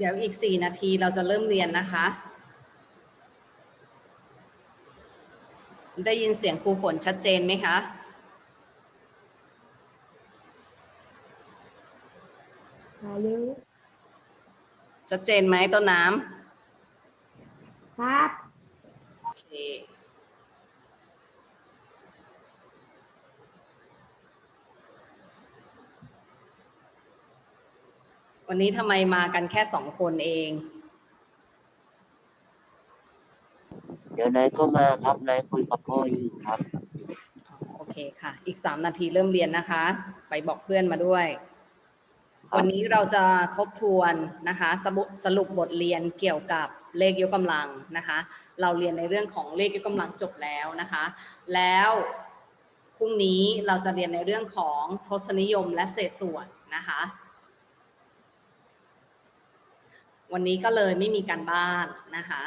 เดี๋ยวอีกสี่นาทีเราจะเริ่มเรียนนะคะ ได้ยินเสียงครูฝนชัดเจนไหมคะมาเร็วชัดเจนไหมต้นน้ครับำโอเค วันนี้ทำไมมากันแค่สองคนเอง เดี๋ยวนายก็มาครับนายคุยกับพ่ออยู่ครับ โอเคค่ะ อีกสามนาทีเริ่มเรียนนะคะ ไปบอกเพื่อนมาด้วย ครับ วันนี้เราจะทบทวนนะคะสรุปสรุปบทเรียนเกี่ยวกับเลขยกกำลังนะคะ เราเรียนในเรื่องของเลขยกกำลังจบแล้วนะคะ แล้วพรุ่งนี้เราจะเรียนในเรื่องของทศนิยมและเศษส่วนนะคะ วันนี้ก็เลยไม่มีการบ้านนะคะ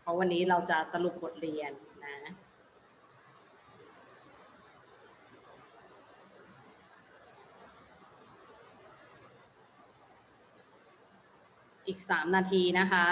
เพราะวันนี้เราจะสรุปบทเรียนนะอีกสามนาทีนะคะ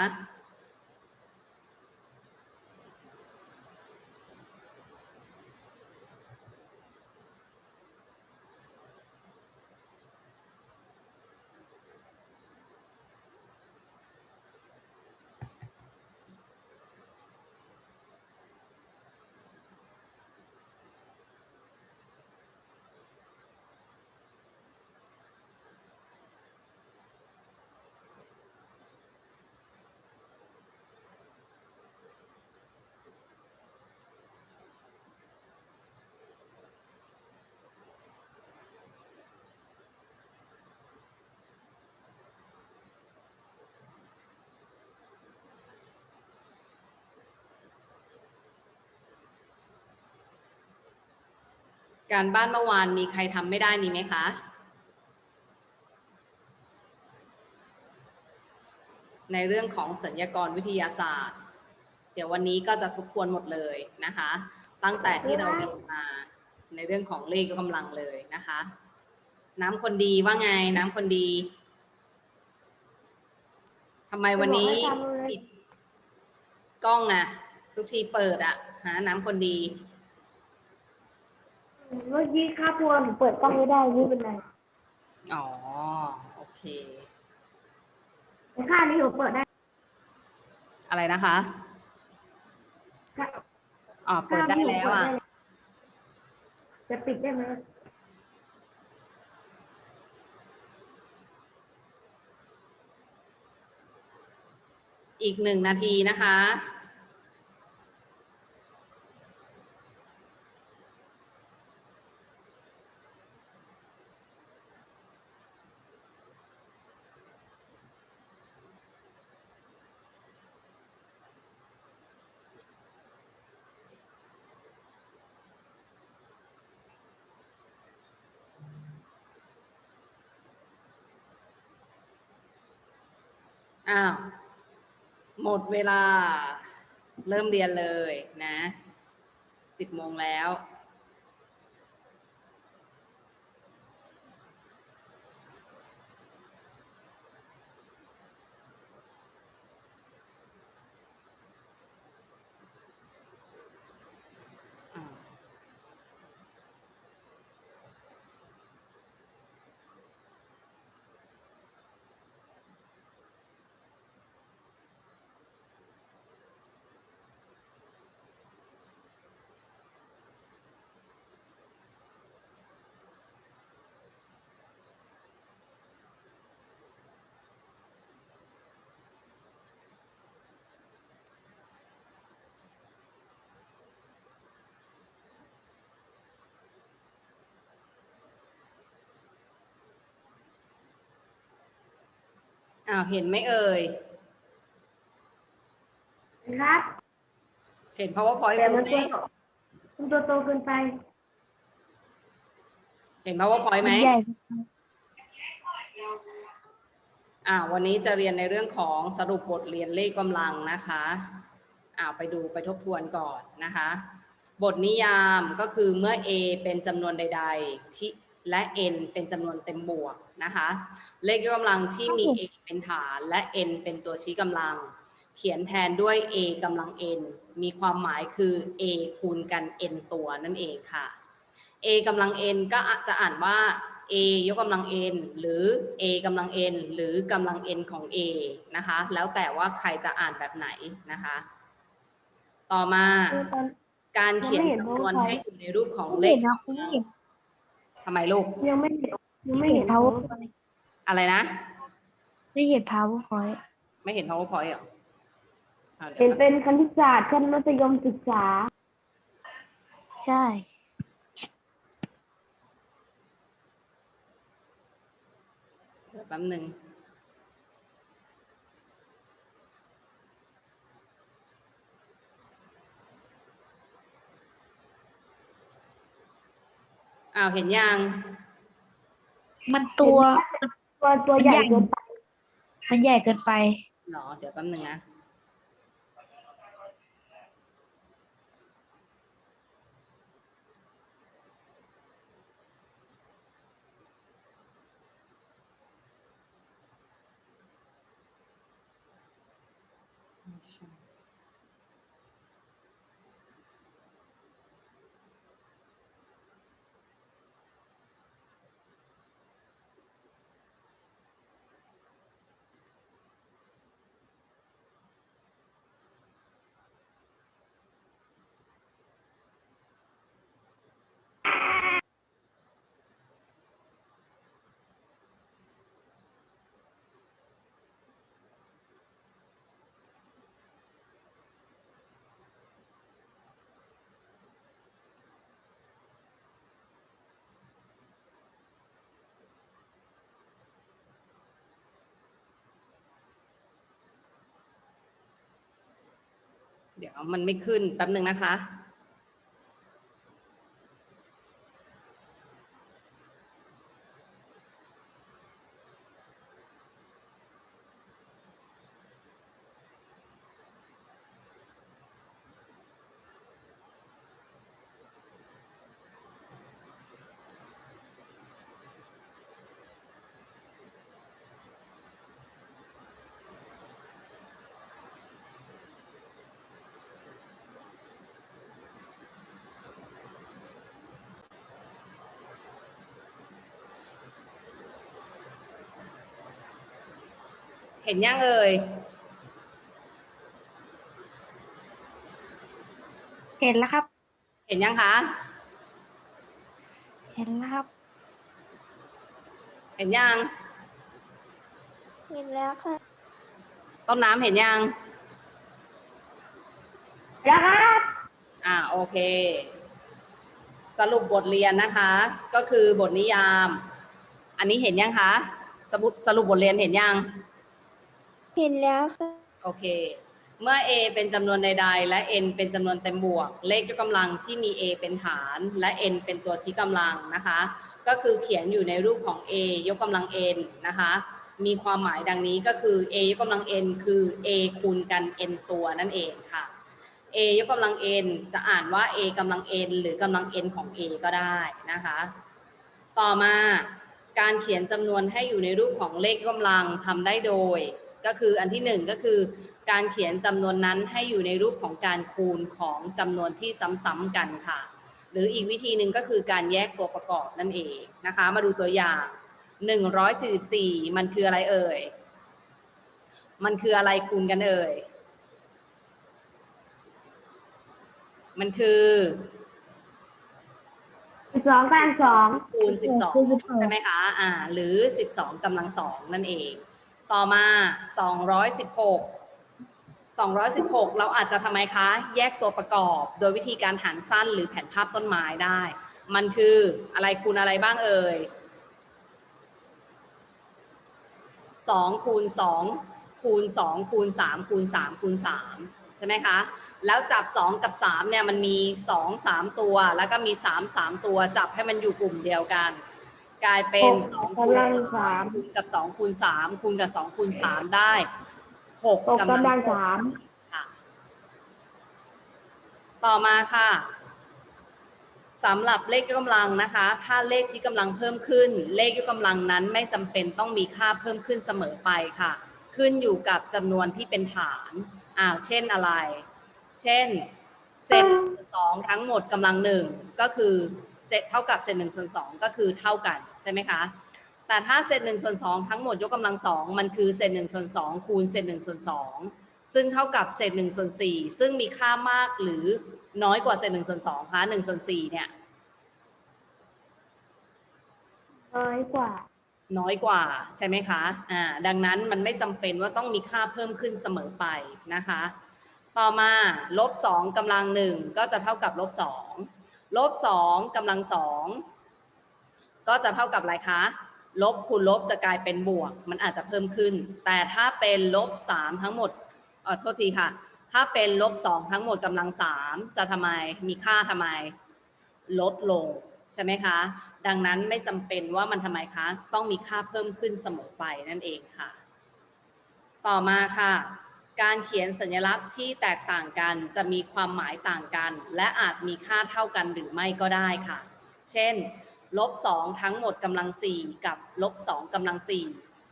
การบ้านเมื่อวานมีใครทำไม่ได้มีไหมคะ ในเรื่องของสัญญากรวิทยาศาสตร์ เดี๋ยววันนี้ก็จะทบทวนหมดเลยนะคะ ตั้งแต่ที่เราเรียนมาในเรื่องของเลขยกกำลังเลยนะคะ น้ำคนดีว่าไงน้ำคนดีทำไมวันนี้ปิดกล้องอะทุกทีเปิดอะหาน้ำคนดี เมื่อกี้ค่าพวนเปิดกล้องไม่ได้ไม่เป็นไรอ๋อ โอเคแต่ค่านี้ผมเปิดได้ อะไรนะคะค่าอ๋อเปิดได้แล้วอะ จะปิดได้ไหมอีกหนึ่งนาทีนะคะ อ้าว หมดเวลา เริ่มเรียนเลยนะสิบโมงแล้ว อ้าวเห็นไหมเอ่ยครับ เห็น powerpoint แต่คุมันณไหมตัวมันตัวโตเกินไปเห็น powerpoint ไหมใหญ่อ่าวันนี้จะเรียนในเรื่องของสรุปบทเรียนเลขกำลังนะคะอ่าไปดูไปทบทวนก่อนนะคะ บทนิยามก็คือเมื่อ a เป็นจำนวนใด ๆ ที่และ n เป็นจำนวนเต็มบวกนะคะ เลขยกกำลังที่มี a เป็นฐานและ n เป็นตัวชี้กำลัง เขียนแทนด้วย a กำลัง n มีความหมายคือ a คูณกัน n ตัวนั่นเองค่ะ a กำลัง n ก็อาจจะอ่านว่า a ยกกำลัง n หรือ a กำลัง n หรือกำลัง n ของ a นะคะ แล้วแต่ว่าใครจะอ่านแบบไหนนะคะ ต่อมาคือตอนการเขียนยังไม่เห็นจำนวนว่าใครให้อยู่ในรูปของไม่เลเห็ขนนะคุณไม่เห็นทำไมลูกยังไม่เห็นยังไม่ไม่เห็เห็นน powerpoint อะไรนะ ไม่เห็น powerpoint ไม่เห็น powerpoint เหรออ่าเดี๋ยวเห็นแป๊บเป็นคณิตศาสตร์ชั้นมัธยมศึกษา ใช่ เดี๋ยวแป๊บหนึ่งอ้าวเห็นยัง มันตัว ตัวตัวใหญ่เกินไป มันใหญ่เกินไป หรอ เดี๋ยวแป๊บหนึ่งนะ เดี๋ยวมันไม่ขึ้นแป๊บหนึ่งนะคะ เห็นยังเอ่ย เห็นแล้วครับ เห็นยังคะ เห็นแล้วครับ เห็นยัง เห็นแล้วค่ะ ต้นน้ำเห็นยัง แล้วครับ อ่าโอเค สรุปบทเรียนนะคะ ก็คือบทนิยาม อันนี้เห็นยังคะ สรุปสรุปบทเรียนเห็นยัง เห็นแล้วค่ะโอเค เมื่อ a เป็นจำนวนใด ๆ และ n เป็นจำนวนเต็มบวก เลขยกกำลังที่มี a เป็นฐาน และ n เป็นตัวชี้กำลังนะคะ ก็คือเขียนอยู่ในรูปของ a ยกกำลัง n นะคะ มีความหมายดังนี้ก็คือ a ยกกำลัง n คือ a คูณกัน n ตัวนั่นเองค่ะ a ยกกำลัง n จะอ่านว่า a กำลัง n หรือกำลัง n ของ a ก็ได้นะคะ ต่อมาการเขียนจำนวนให้อยู่ในรูปของเลขกกำลังทำได้โดย ก็คืออันที่หนึ่งก็คือการเขียนจำนวนนั้นให้อยู่ในรูปของการคูณของจำนวนที่ซ้ำๆกันค่ะ หรืออีกวิธีหนึ่งก็คือการแยกตัวประกอบนั่นเองนะคะ มาดูตัวอย่าง 144 มันคืออะไรเอ่ย มันคืออะไรคูณกันเอ่ย มันคือสิบสองกำลังสองคูณคูณ12 12ใช่ไหมคะ อ่า หรือ12กำลังสองนั่นเอง ต่อมา 216 216 เราอาจจะทำไมคะ แยกตัวประกอบ โดยวิธีการหารสั้นหรือแผนภาพต้นไม้ได้ มันคืออะไรคูณอะไรบ้างเอ่ย 2 คูณ 2 คูณ 2 คูณ 3 คูณ 3 คูณ 3 ใช่ไหมคะ แล้วจับ 2 กับ 3 เนี่ย มันมี 2 3 ตัว แล้วก็มี 3 3 ตัว จับให้มันอยู่กลุ่มเดียวกัน กลายเป็น2คูณกำลังสามคูณกับ2คูณ3คูณกับ2คูณ3ได้หก6กำลังสามค่ะ ต่อมาค่ะสำหรับเลขยกกำลังนะคะ ถ้าเลขชี้กำลังเพิ่มขึ้น เลขยกกำลังนั้นไม่จำเป็นต้องมีค่าเพิ่มขึ้นเสมอไปค่ะ ขึ้นอยู่กับจำนวนที่เป็นฐานอ้าวเช่นอะไร เช่นเศษหนึ่งส่วนสองทั้งหมดกำลังหนึ่งก็คือเศษเท่ากับเศษหนึ่งส่วนสองก็คือเท่ากัน ใช่ไหมคะ แต่ถ้าเศษหนึ่งส่วนสองทั้งหมดยกกำลังสองมันคือเศษหนึ่งส่วนสองคูณเศษหนึ่งส่วนสองซึ่งเท่ากับเศษหนึ่งส่วนสี่ซึ่งมีค่ามากหรือน้อยกว่าเศษหนึ่งส่วนสองคะหนึ่งส่วนสี่เนี่ย น้อยกว่า น้อยกว่าใช่ไหมคะอ่าดังนั้นมันไม่จำเป็นว่าต้องมีค่าเพิ่มขึ้นเสมอไปนะคะต่อมาลบสองกำลังหนึ่งก็จะเท่ากับลบสองลบสองกำลังสอง ก็จะเท่ากับอะไรคะ ลบคูณลบจะกลายเป็นบวก มันอาจจะเพิ่มขึ้น แต่ถ้าเป็นลบสามทั้งหมดเออโทษทีค่ะ ถ้าเป็นลบสองทั้งหมดกำลังสามจะทำไมมีค่าทำไม ลดลงใช่ไหมคะ ดังนั้นไม่จำเป็นว่ามันทำไมคะ ต้องมีค่าเพิ่มขึ้นเสมอไปนั่นเองค่ะ ต่อมาค่ะ การเขียนสัญลักษณ์ที่แตกต่างกันจะมีความหมายต่างกัน และอาจมีค่าเท่ากันหรือไม่ก็ได้ค่ะ เช่น ลบสองทั้งหมดกำลังสี่กับลบสองกำลังสี่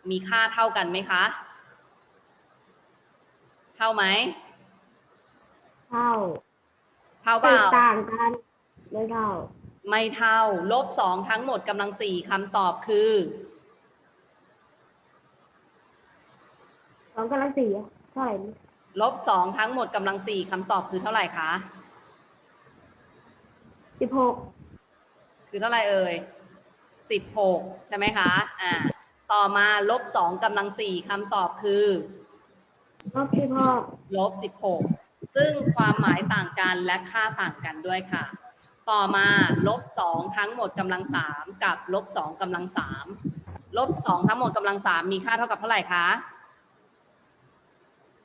มีค่าเท่ากันไหมคะ เท่าไหม เท่า เท่าเปแตล่ากต่างกันไม่เท่า ไม่เท่า ลบสองทั้งหมดกำลังสี่คำตอบคือสองกำลังสี่อะเท่าไหร่นะลบสองทั้งหมดกำลังสี่คำตอบคือเท่าไหร่คะสิบหก คือเท่าไหร่เอ่ยสิบหกใช่ไหมคะ อ่า ต่อมาลบสองกำลังสี่คำตอบคือลบสิบหกลบสิบหกซึ่งความหมายต่างกันและค่าต่างกันด้วยค่ะ ต่อมาลบสองทั้งหมดกำลังสามกับลบสองกำลังสามลบสองทั้งหมดกำลังสามมีค่าเท่ากับเท่าไหร่คะ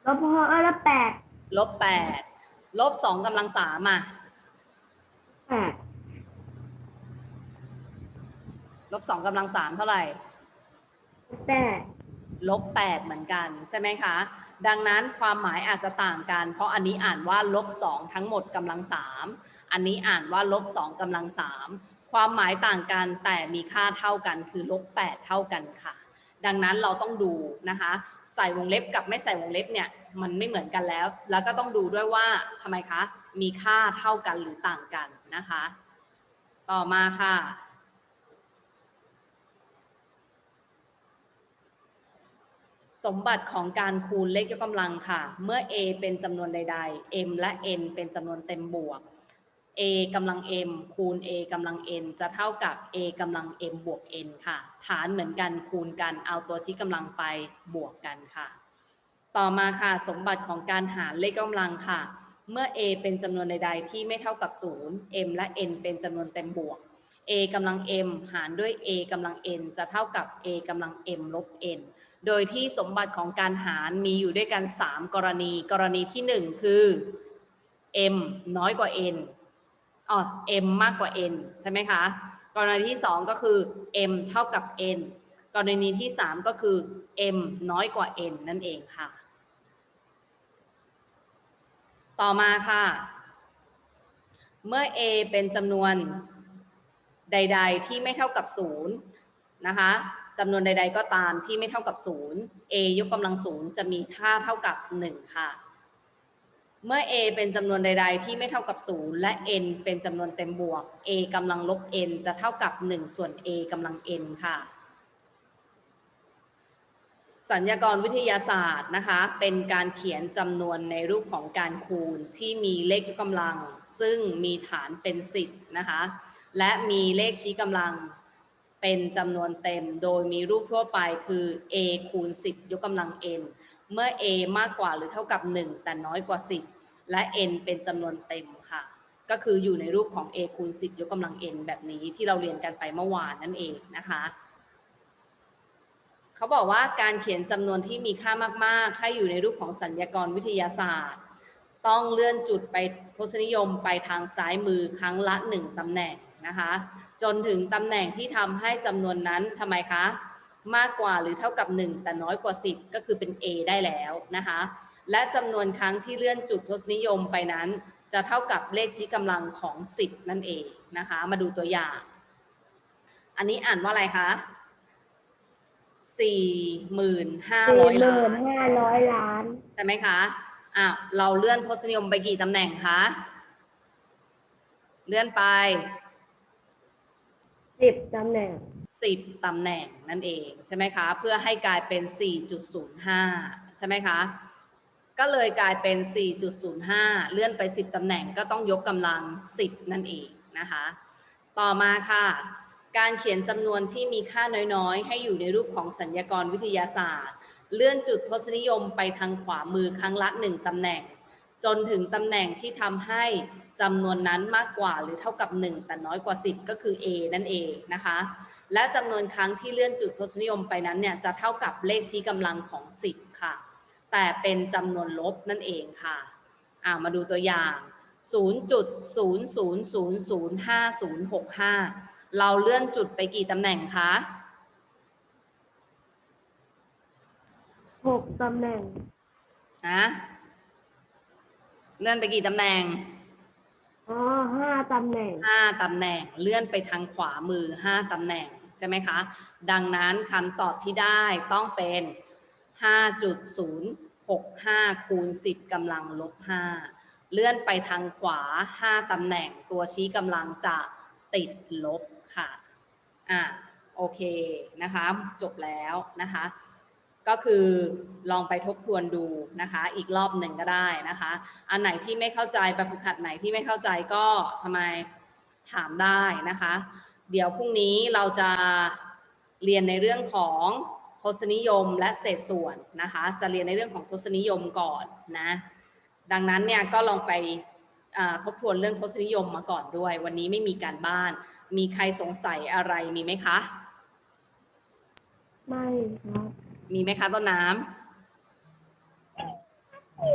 ลบหกเออลบแปดลบแปดลบสองกำลังสามอะ แปด ลบสองกำลังสามเท่าไหร่ลบแปดลบแปดเหมือนกันใช่ไหมคะ ดังนั้นความหมายอาจจะต่างกัน เพราะอันนี้อ่านว่าลบสองทั้งหมดกำลังสามอันนี้อ่านว่าลบสองกำลังสามความหมายต่างกันแต่มีค่าเท่ากันคือลบแปดเท่ากันค่ะ ดังนั้นเราต้องดูนะคะ ใส่วงเล็บกับไม่ใส่วงเล็บเนี่ยมันไม่เหมือนกันแล้ว แล้วก็ต้องดูด้วยว่าทำไมคะ มีค่าเท่ากันหรือต่างกันนะคะ ต่อมาค่ะ สมบัติของการคูณเลขยกกำลังค่ะ เมื่อ a เป็นจำนวนใด ๆ m และ n เป็นจำนวนเต็มบวก a กำลัง m คูณ a กำลัง n จะเท่ากับ a กำลัง m บวก n ค่ะ ฐานเหมือนกันคูณกันเอาตัวชี้กำลังไปบวกกันค่ะ ต่อมาค่ะสมบัติของการหารเลขกกำลังค่ะ เมื่อ a เป็นจำนวนใด ๆ ที่ไม่เท่ากับ 0 m และ n เป็นจำนวนเต็มบวก a กำลัง m หารด้วย a กำลัง n จะเท่ากับ a กำลัง m ลบ n โดยที่สมบัติของการหารมีอยู่ด้วยกัน 3 กรณี กรณีที่ 1 คือ m น้อยกว่า n อ๋อ m มากกว่า n ใช่ไหมคะ กรณีที่ 2 ก็คือ m เท่ากับ n กรณีที่ 3 ก็คือ m น้อยกว่า n นั่นเองค่ะ ต่อมาค่ะ เมื่อ a เป็นจำนวน ใด ๆ ที่ไม่เท่ากับ0นะคะจำนวนใด ๆ ก็ตามที่ไม่เท่ากับ0 a ยกกำลังศูนย์จะมีค่าเท่ากับ1ค่ะ เมื่อ a เป็นจำนวนใด ๆ ที่ไม่เท่ากับ0และ n เป็นจำนวนเต็มบวก a กำลังลบ n จะเท่ากับ 1 ส่วน a กำลัง n ค่ะสัญญากรวิทยาศาสตร์นะคะ เป็นการเขียนจำนวนในรูปของการคูณที่มีเลขยกกำลัง ซึ่งมีฐานเป็น 10 นะคะ และมีเลขชี้กำลังเป็นจำนวนเต็ม โดยมีรูปทั่วไปคือ a คูณ 10 ยกกำลัง n เมื่อ a มากกว่าหรือเท่ากับ 1 แต่น้อยกว่า 10 และ n เป็นจำนวนเต็มค่ะ ก็คืออยู่ในรูปของ a คูณ 10 ยกกำลัง n แบบนี้ที่เราเรียนกันไปเมื่อวานนั่นเองนะคะเขาบอกว่าการเขียนจำนวนที่มีค่ามากๆให้อยู่ในรูปของสัญญากรวิทยาศาสตร์ ต้องเลื่อนจุดไปทศนิยมไปทางซ้ายมือครั้งละ 1ตำแหน่ง นะคะ จนถึงตำแหน่งที่ทำให้จำนวนนั้นทำไมคะ มากกว่าหรือเท่ากับ 1 แต่น้อยกว่า 10 ก็คือเป็น A ได้แล้วนะคะ และจำนวนครั้งที่เลื่อนจุดทศนิยมไปนั้น จะเท่ากับเลขชี้กำลังของ 10 นั่นเองนะคะ มาดูตัวอย่าง อันนี้อ่านว่าอะไรคะสี่หมื่นห้าสี่ร้อยหล้ามื่นนห้าร้อยล้านใช่ไหมคะอะเราเลื่อนทศนิยมไปกี่ตำแหน่งคะ เลื่อนไปสิบ ตำแหน่ง 10 ตำแหน่งนั่นเองใช่ไหมคะเพื่อให้กลายเป็น 4.05 ใช่ไหมคะก็เลยกลายเป็น 4.05 เลื่อนไป 10 ตำแหน่งก็ต้องยกกำลัง 10 นั่นเองนะคะต่อมาค่ะ การเขียนจำนวนที่มีค่าน้อยๆ ให้อยู่ในรูปของสัญญากรวิทยาศาสตร์ เลื่อนจุดทศนิยมไปทางขวามือครั้งละ 1 ตำแหน่ง จนถึงตำแหน่งที่ทำให้จำนวนนั้นมากกว่าหรือเท่ากับ 1 แต่น้อยกว่า 10 ก็คือ A นั่นเองนะคะ และจำนวนครั้งที่เลื่อนจุดทศนิยมไปนั้นเนี่ยจะเท่ากับเลขชี้กำลังของ 10 ค่ะ แต่เป็นจำนวนลบนั่นเองค่ะอ่ามาดูตัวอย่าง 0.00005065 เราเลื่อนจุดไปกี่ตำแหน่งคะหกตำแหน่งนะ เลื่อนไปกี่ตำแหน่งอ๋อห้าตำแหน่งห้าตำแหน่ง เลื่อนไปทางขวามือห้าตำแหน่งใช่ไหมคะ ดังนั้นคำตอบที่ได้ต้องเป็น 5.065 คูณ 10กำลังลบ 5 เลื่อนไปทางขวา 5 ตำแหน่ง ตัวชี้กำลังจะติดลบค่ะ อะ โอเคนะคะ จบแล้วนะคะ ก็คือลองไปทบทวนดูนะคะ อีกรอบหนึ่งก็ได้นะคะ อันไหนที่ไม่เข้าใจแบบฝึกหัดไหนที่ไม่เข้าใจก็ทำไมถามได้นะคะ เดี๋ยวพรุ่งนี้เราจะเรียนในเรื่องของทศนิยมและเศษส่วนนะคะ จะเรียนในเรื่องของทศนิยมก่อนนะ ดังนั้นเนี่ยก็ลองไปทบทวนเรื่องทศนิยมมาก่อนด้วย วันนี้ไม่มีการบ้าน มีใครสงสัยอะไรมีไหมคะ ไม่ครับ มีไหมคะต้นน้ำ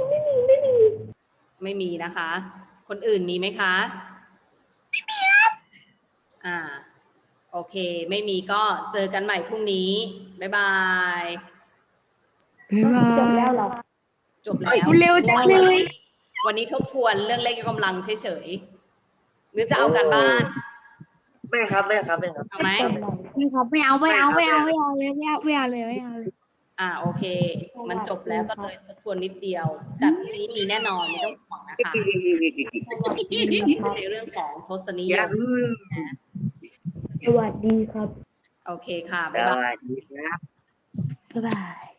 ไม่มีไม่มีไม่มีนะคะ คนอื่นมีไหมคะไม่มีครับอ่า โอเค ไม่มีก็เจอกันใหม่พรุ่งนี้ บ๊ายบายจบแล้วเหรอจบแล้วเร็วจังเลย วันนี้ทบทวนเรื่องเลขยกกำลังเฉยๆหรือจะเอาการบ้านไม่ครับไม่ครับไม่ครับเอาไหมจบแล้วไม่ครับไม่เอาไม่เอาไม่เอาไม่เอาเลยไม่เอาไม่เอาเลยไม่เอาเลย อ่าโอเค มันจบแล้วก็เลยทบทวนนิดเดียวแต่พรุ่งนี้มีแน่นอนไม่ต้องห่วงนะคะในเรื่องของทศนิยมสวัสดีครับ โอเคค่ะสบ๊ายบายวัสดีครับบ๊ายบาย